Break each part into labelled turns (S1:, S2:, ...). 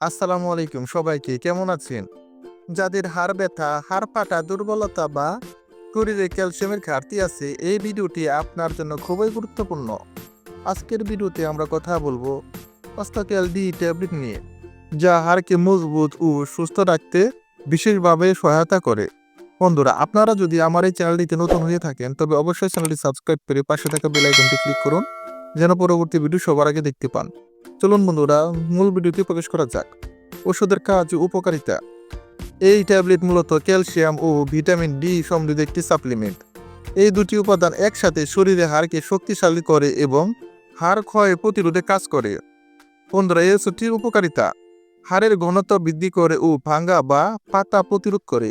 S1: আসসালামু আলাইকুম সবাইকে, কেমন আছেন? যাদের হাড় ব্যথা, হাড় পাটা দুর্বলতা বা শরীরে ক্যালসিয়ামের ঘাটতি আছে, এই ভিডিওটি আপনার জন্য খুবই গুরুত্বপূর্ণ। আজকের ভিডিওতে আমরা কথা বলব অস্তাক্যাল ডি ট্যাবলেট নিয়ে, যা হাড়কে মজবুত ও সুস্থ রাখতে বিশেষভাবে সহায়তা করে। বন্ধুরা, আপনারা যদি আমার এই চ্যানেলটিতে নতুন হয়ে থাকেন, তবে অবশ্যই চ্যানেলটি সাবস্ক্রাইব করে পাশে থাকা বেল আইকনটি ক্লিক করুন, যেন পরবর্তী ভিডিও সবার আগে দেখতে পান। চলুন বন্ধুরা, মূল ভিডিওতে প্রবেশ করা যাক। ওষুধের কাজ উপকারিতা। এই ট্যাবলেট মূলত ক্যালসিয়াম ও ভিটামিন ডি সমৃদ্ধ একটি সাপ্লিমেন্ট। এই দুটি উপাদান একসাথে শরীরে হাড়কে শক্তিশালী করে এবং হাড় ক্ষয় প্রতিরোধে কাজ করে। বন্ধুরা, এই ওষুধটির উপকারিতা। হাড়ের ঘনত্ব বৃদ্ধি করে ও ভাঙ্গা বা পাতা প্রতিরোধ করে।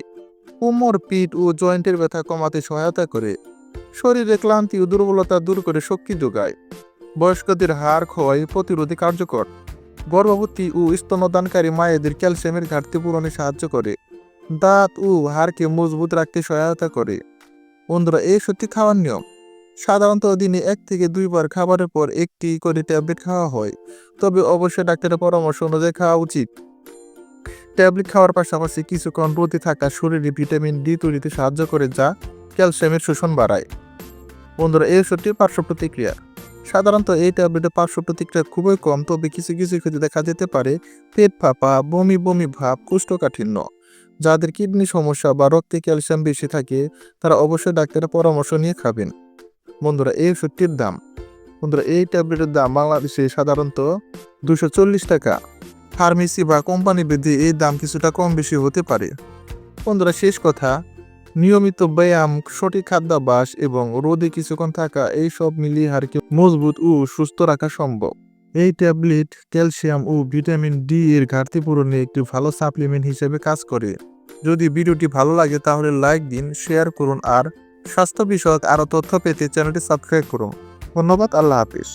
S1: কোমর, পিঠ ও জয়েন্টের ব্যথা কমাতে সহায়তা করে। শরীরে ক্লান্তি ও দুর্বলতা দূর করে শক্তি যোগায়। বয়স্কদের হাড় ক্ষয় প্রতিরোধে কার্যকর। গর্ভবতী ও স্তনদানকারী মায়েদের ক্যালসিয়ামের ঘাটতি পূরণে সাহায্য করে। দাঁত ও হাড়কে মজবুত রাখতে সহায়তা করে। বন্ধুরা, এই সত্যি খাওয়ার নিয়ম। সাধারণত দিনে এক থেকে দুইবার খাবারের পর একটি করে ট্যাবলেট খাওয়া হয়। তবে অবশ্যই ডাক্তারের পরামর্শ অনুযায়ী খাওয়া উচিত। ট্যাবলেট খাওয়ার পাশাপাশি কিছুক্ষণ রোদে থাকা শরীরে ভিটামিন ডি তৈরিতে সাহায্য করে যা ক্যালসিয়ামের শোষণ বাড়ায়। বন্ধুরা, এই ওষুধটির পার্শ্ব প্রতিক্রিয়া। সাধারণত এই ট্যাবলেটের পার্শ্ব প্রতিক্রিয়া খুবই কম, তবে কিছু কিছু ক্ষেত্রে দেখা যেতে পারে পেট ফাঁপা, বমি বমি ভাব কোষ্ঠকাঠিন্য। যাদের কিডনি সমস্যা বা রক্তে ক্যালসিয়াম বেশি থাকে, তারা অবশ্যই ডাক্তারের পরামর্শ নিয়ে খাবেন। বন্ধুরা, এই ওষুধটির দাম। বন্ধুরা, এই ট্যাবলেটের দাম বাংলাদেশে সাধারণত দুশো চল্লিশ টাকা। ফার্মেসি বা কোম্পানি বৃদ্ধি এই দাম কিছুটা কম বেশি হতে পারে। বন্ধুরা, শেষ কথা নিয়মিত ব্যায়াম, সঠিক খাদ্যাভ্যাস এবং রোদে কিছুক্ষণ থাকা এই সব মিলিয়ে হাড়কে মজবুত ও সুস্থ রাখা সম্ভব। এই ট্যাবলেট ক্যালসিয়াম ও ভিটামিন ডি এর ঘাটতি পূরণে একটি ভালো সাপ্লিমেন্ট হিসেবে কাজ করে। যদি ভিডিওটি ভালো লাগে তাহলে লাইক দিন, শেয়ার করুন আর স্বাস্থ্য বিষয়ক আরও তথ্য পেতে চ্যানেলটি সাবস্ক্রাইব করুন। ধন্যবাদ, আল্লাহ হাফিজ।